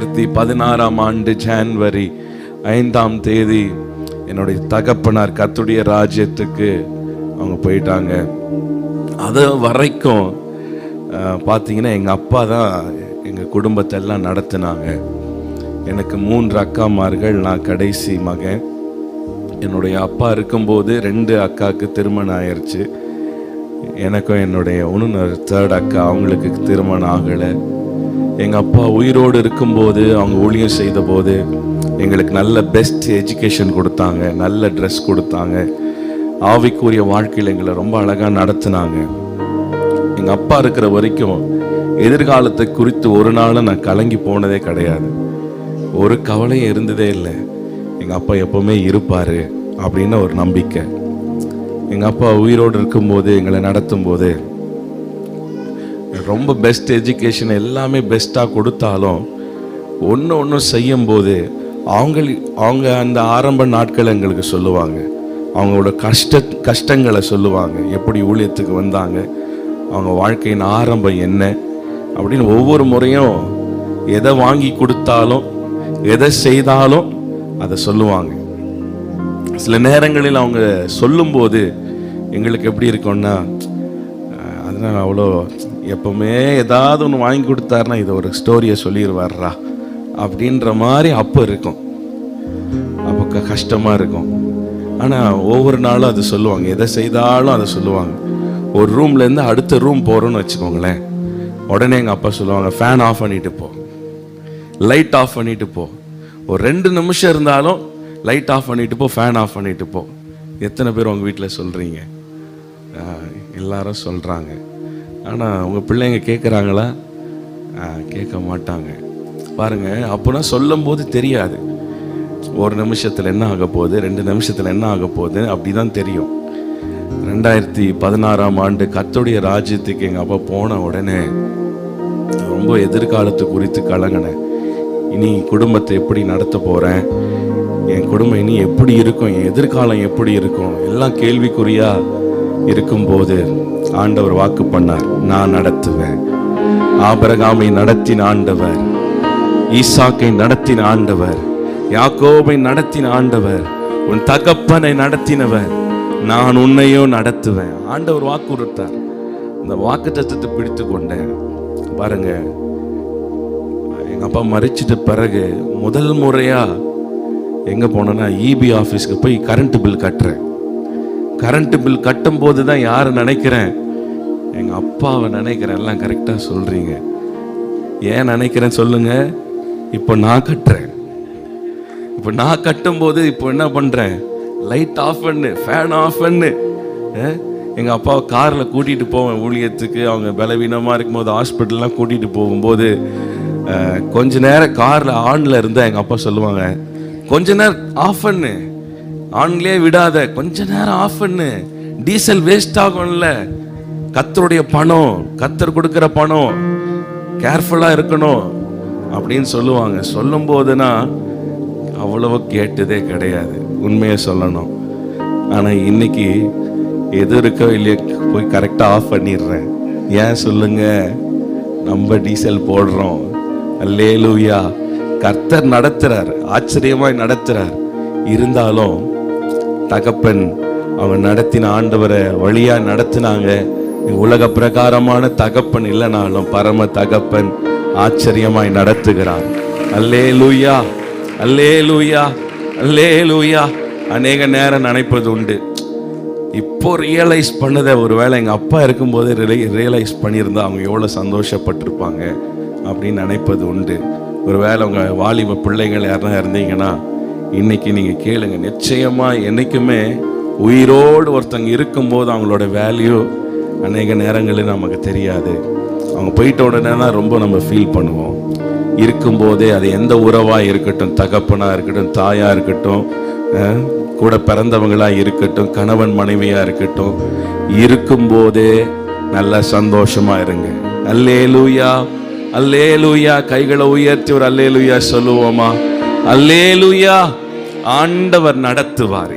ரெண்டாயிரத்தி பதினாறாம் ஆண்டு ஜான்வரி ஐந்தாம் தேதி என்னுடைய தகப்பனார் கத்துடைய ராஜ்யத்துக்கு அவங்க போயிட்டாங்க. அது வரைக்கும் பார்த்தீங்கன்னா எங்கள் அப்பா தான் எங்கள் குடும்பத்தை எல்லாம் நடத்தினாங்க. எனக்கு மூன்று அக்காமார்கள் நான் கடைசி மகன். என்னுடைய அப்பா இருக்கும்போது ரெண்டு அக்காவுக்கு திருமணம் ஆயிடுச்சு எனக்கும் என்னுடைய இன்னொரு தேர்ட் அக்கா அவங்களுக்கு திருமணம் ஆகலை. எங்கள் அப்பா உயிரோடு இருக்கும்போது அவங்க ஊழியம் செய்த போது எங்களுக்கு நல்ல பெஸ்ட் எஜுகேஷன் கொடுத்தாங்க நல்ல ட்ரெஸ் கொடுத்தாங்க. ஆவிக்குரிய வாழ்க்கையில் எங்களை ரொம்ப அழகாக நடத்துனாங்க. எங்கள் அப்பா இருக்கிற வரைக்கும் எதிர்காலத்தை குறித்து ஒரு நாளும் நான் கலங்கி போனதே கிடையாது. ஒரு கவலையும் இருந்ததே இல்லை. எங்கள் அப்பா எப்போவுமே இருப்பார் அப்படின்னு ஒரு நம்பிக்கை. எங்கள் அப்பா உயிரோடு இருக்கும்போது எங்களை நடத்தும் போது ரொம்ப பெஸ்ட் எஜுகேஷன் எல்லாமே பெஸ்ட்டாக கொடுத்தாலும் ஒன்று ஒன்று செய்யும்போது அவங்க அவங்க அந்த ஆரம்ப நாட்களை எங்களுக்கு சொல்லுவாங்க. அவங்களோட கஷ்ட கஷ்டங்களை சொல்லுவாங்க. எப்படி ஊழியத்துக்கு வந்தாங்க? அவங்க வாழ்க்கையின் ஆரம்பம் என்ன? அப்படின்னு ஒவ்வொரு முறையும் எதை வாங்கி கொடுத்தாலும் எதை செய்தாலும் அதை சொல்லுவாங்க. சில நேரங்களில் அவங்க சொல்லும்போது எங்களுக்கு எப்படி இருக்கும்னா அதெல்லாம் அவ்வளோ எப்பவுமே ஏதாவது ஒன்று வாங்கி கொடுத்தாருன்னா இதை ஒரு ஸ்டோரியை சொல்லிடுவார்ரா அப்படின்ற மாதிரி அப்போ இருக்கும். அப்போ க கஷ்டமாக இருக்கும். ஆனால் ஒவ்வொரு நாளும் அது சொல்லுவாங்க. எதை செய்தாலும் அதை சொல்லுவாங்க. ஒரு ரூம்லேருந்து அடுத்த ரூம் போகிறோன்னு வச்சுக்கோங்களேன். உடனே எங்கள் அப்பா சொல்லுவாங்க ஃபேன் ஆஃப் பண்ணிட்டு போ. லைட் ஆஃப் பண்ணிட்டு போ. ஒரு ரெண்டு நிமிஷம் இருந்தாலும் லைட் ஆஃப் பண்ணிட்டு போ ஃபேன் ஆஃப் பண்ணிட்டு போ. எத்தனை பேர் உங்கள் வீட்டில் சொல்கிறீங்க எல்லாரும் சொல்கிறாங்க ஆனால் உங்கள் பிள்ளைங்க கேட்குறாங்களா கேட்க மாட்டாங்க. பாருங்க அப்போனா சொல்லும்போது தெரியாது. ஒரு நிமிஷத்தில் என்ன ஆக போகுது? ரெண்டு நிமிஷத்தில் என்ன ஆக போகுது? அப்படி தான் தெரியும். ரெண்டாயிரத்தி பதினாறாம் ஆண்டு கத்தோடைய ராஜ்யத்துக்கு எங்கள் அப்பா போன உடனே ரொம்ப எதிர்காலத்து குறித்து கலங்கினேன். இனி குடும்பத்தை எப்படி நடத்த போகிறேன் என் குடும்பம் இனி எப்படி இருக்கும்? என் எதிர்காலம் எப்படி இருக்கும்? எல்லாம் கேள்விக்குறியா? இருக்கும்போது ஆண்டவர் வாக்கு பண்ணார் நான் நடத்துவேன். ஆபரகாமை நடத்தின ஆண்டவர் ஈசாக்கை நடத்தின ஆண்டவர் யாக்கோபை நடத்தின ஆண்டவர் உன் தகப்பனை நடத்தினவர் நான் உன்னையோ நடத்துவேன். ஆண்டவர் வாக்கு கொடுத்தார். அந்த வாக்கு தத்துவத்தை பிடித்து கொண்டேன் பாருங்க எங்க அப்பா மறிச்சிட்ட பிறகு முதல் முறையா எங்க போனேன்னா இபி ஆஃபீஸ்க்கு போய் கரண்ட் பில் கட்டுறேன். கரண்ட் பில் கட்டும் போது தான் யாரை நினைக்கிறேன்? எங்க அப்பாவை நினைக்கிறேன். எல்லாம் கரெக்டாக சொல்றீங்க. ஏன் நினைக்கிறேன் சொல்லுங்க? இப்போ நான் கட்டுறேன். இப்போ நான் கட்டும்போது இப்போ என்ன பண்றேன்? லைட் ஆஃப் பண்ணு ஃபேன் ஆஃப் பண்ணு. எங்கள் எங்க அப்பாவை காரில் கூட்டிட்டு போவேன் ஊழியத்துக்கு. அவங்க பலவீனமா இருக்கும்போது ஹாஸ்பிட்டல்லாம் கூட்டிட்டு போகும்போது கொஞ்ச நேரம் காரில் ஆன்ல இருந்தா எங்க அப்பா சொல்லுவாங்க கொஞ்ச நேரம் ஆஃப் பண்ணு. ஆன்லேயே விடாத. கொஞ்ச நேரம் ஆஃப் பண்ணு. டீசல் வேஸ்ட் ஆகும்ல. கத்தருடைய பணம் கத்தர் கொடுக்குற பணம் கேர்ஃபுல்லாக இருக்கணும் அப்படின்னு சொல்லுவாங்க. சொல்லும் போதுனா அவ்வளவு கேட்டதே கிடையாது. உண்மையை சொல்லணும். ஆனால் இன்னைக்கு எது இருக்கோ இல்லையோ போய் கரெக்டாக ஆஃப் பண்ணிடுறேன். ஏன் சொல்லுங்க? நம்ம டீசல் போடுறோம். அல்லேலூயா கர்த்தர் நடத்துறார். ஆச்சரியமாய் நடத்துறார். இருந்தாலும் தகப்பன் அவன் நடத்தின ஆண்டவரை வழியாக நடத்தினாங்க. உலக பிரகாரமான தகப்பன் இல்லைனாலும் பரம தகப்பன் ஆச்சரியமாய் நடத்துகிறார். அல்லே லூயா அல்லே லூயா அல்லே லூயா அநேக நேரம் நினைப்பது உண்டு. இப்போ ரியலைஸ் பண்ணதை ஒருவேளை எங்கள் அப்பா இருக்கும்போது ரியலைஸ் பண்ணியிருந்தா அவங்க எவ்வளோ சந்தோஷப்பட்டிருப்பாங்க அப்படின்னு நினைப்பது உண்டு. ஒருவேளை உங்கள் வாலிப பிள்ளைகள் யாருனா இருந்தீங்கன்னா இன்னைக்கு நீங்கள் கேளுங்க. நிச்சயமாக என்றைக்குமே உயிரோடு ஒருத்தங்க இருக்கும்போது அவங்களோட வேல்யூ அநேக நேரங்களில் நமக்கு தெரியாது. அவங்க போயிட்ட உடனே தான் ரொம்ப நம்ம ஃபீல் பண்ணுவோம். இருக்கும்போதே அது எந்த உறவாக இருக்கட்டும் தகப்பனாக இருக்கட்டும் தாயாக இருக்கட்டும் கூட பிறந்தவங்களாக இருக்கட்டும் கணவன் மனைவியாக இருக்கட்டும் இருக்கும்போதே நல்ல சந்தோஷமாக இருங்க. அல்லேலூயா அல்லேலூயா கைகளை உயர்த்தி ஒரு அல்லேலூயா சொல்லுவோமா? அல்லேலுயா. ஆண்டவர் நடத்துவார்.